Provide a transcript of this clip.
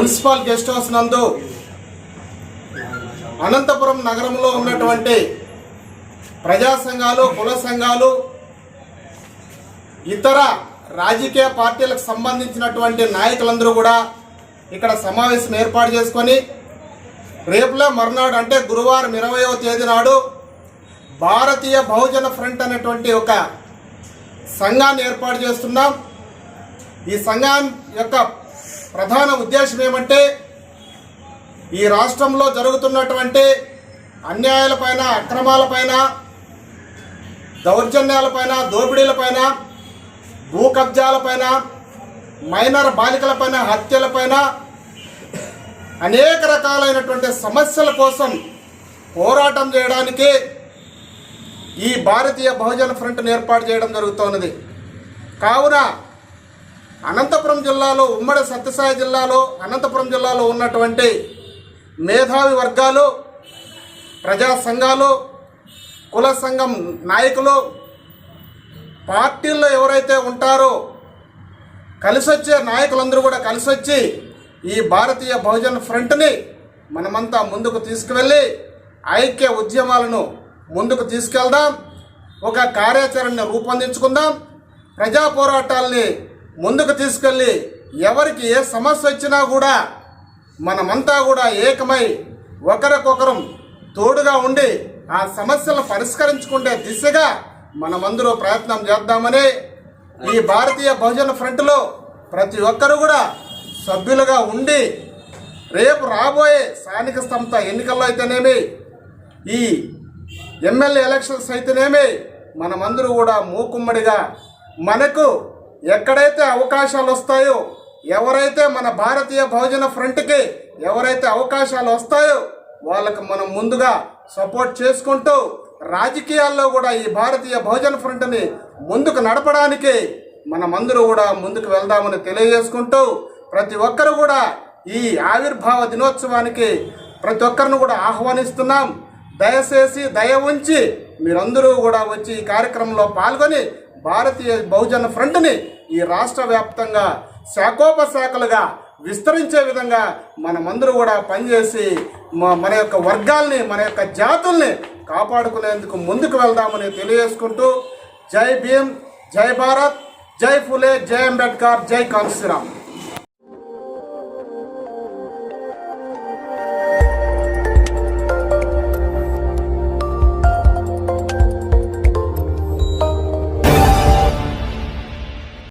Municipal guest house నందు అనంతపురం నగరంలో ఉన్నటువంటి ప్రజా సంఘాలు కుల సంఘాలు ఇతర రాజకీయ పార్టీలకు సంబంధించినటువంటి నాయకులందరూ కూడా ఇక్కడ సమావేశం ఏర్పాటు చేసుకొని రేపులో మర్నాడు అంటే గురువారం ఇరవయో తేదీ నాడు భారతీయ బహుజన ఫ్రంట్ అనేటువంటి ఒక సంఘాన్ని ఏర్పాటు చేస్తున్నాం. ఈ సంఘం యొక్క ప్రధాన ఉద్దేశం ఏమంటే ఈ రాష్ట్రంలో జరుగుతున్నటువంటి అన్యాయాలపైన అక్రమాలపైన దౌర్జన్యాలపైన దోపిడీలపైన భూ కబ్జాలపైన మైనర్ బాలికలపైన హత్యలపైన అనేక రకాలైనటువంటి సమస్యల కోసం పోరాటం చేయడానికి ఈ భారతీయ బహుజన ఫ్రంట్ను ఏర్పాటు చేయడం జరుగుతున్నది కావున అనంతపురం జిల్లాలో ఉమ్మడి సత్యసాయి జిల్లాలో అనంతపురం జిల్లాలో ఉన్నటువంటి మేధావి వర్గాలు ప్రజా సంఘాలు కుల సంఘం నాయకులు పార్టీల్లో ఎవరైతే ఉంటారో కలిసి వచ్చే నాయకులందరూ కూడా కలిసి వచ్చి ఈ భారతీయ బహుజన ఫ్రంట్ని మనమంతా ముందుకు తీసుకువెళ్ళి ఐక్య ఉద్యమాలను ముందుకు తీసుకెళ్దాం. ఒక కార్యాచరణను రూపొందించుకుందాం. ప్రజా పోరాటాల్ని ముందుకు తీసుకెళ్ళి ఎవరికి ఏ సమస్య వచ్చినా కూడా మనమంతా కూడా ఏకమై ఒకరికొకరం తోడుగా ఉండి ఆ సమస్యలను పరిష్కరించుకునే దిశగా మనమందరూ ప్రయత్నం చేద్దామని ఈ భారతీయ బహుజన ఫ్రంట్లో ప్రతి ఒక్కరు కూడా సభ్యులుగా ఉండి రేపు రాబోయే స్థానిక సంస్థ ఎన్నికల్లో అయితేనేమి ఈ ఎమ్మెల్యే ఎలక్షన్స్ అయితేనేమి మనమందరూ కూడా మూకుమ్మడిగా మనకు ఎక్కడైతే అవకాశాలు వస్తాయో ఎవరైతే మన భారతీయ బహుజన ఫ్రంట్కి ఎవరైతే అవకాశాలు వస్తాయో వాళ్ళకు మనం ముందుగా సపోర్ట్ చేసుకుంటూ రాజకీయాల్లో కూడా ఈ భారతీయ బహుజన ఫ్రంట్ని ముందుకు నడపడానికి మనమందరూ కూడా ముందుకు వెళ్దామని తెలియజేసుకుంటూ ప్రతి ఒక్కరు కూడా ఈ ఆవిర్భావ దినోత్సవానికి ప్రతి ఒక్కరిని కూడా ఆహ్వానిస్తున్నాం. దయచేసి దయ ఉంచి మీరందరూ కూడా వచ్చి ఈ కార్యక్రమంలో పాల్గొని భారతీయ బహుజన ఫ్రంట్ని ఈ రాష్ట్ర వ్యాప్తంగా శాఖోపశాఖలుగా విస్తరించే విధంగా మనమందరూ కూడా పనిచేసి మన యొక్క వర్గాల్ని మన యొక్క జాతుల్ని కాపాడుకునేందుకు ముందుకు వెళ్దామని తెలియజేసుకుంటూ జై భీమ్ జై భారత్ జై ఫులే జై అంబేద్కర్ జై కాంశీరామ్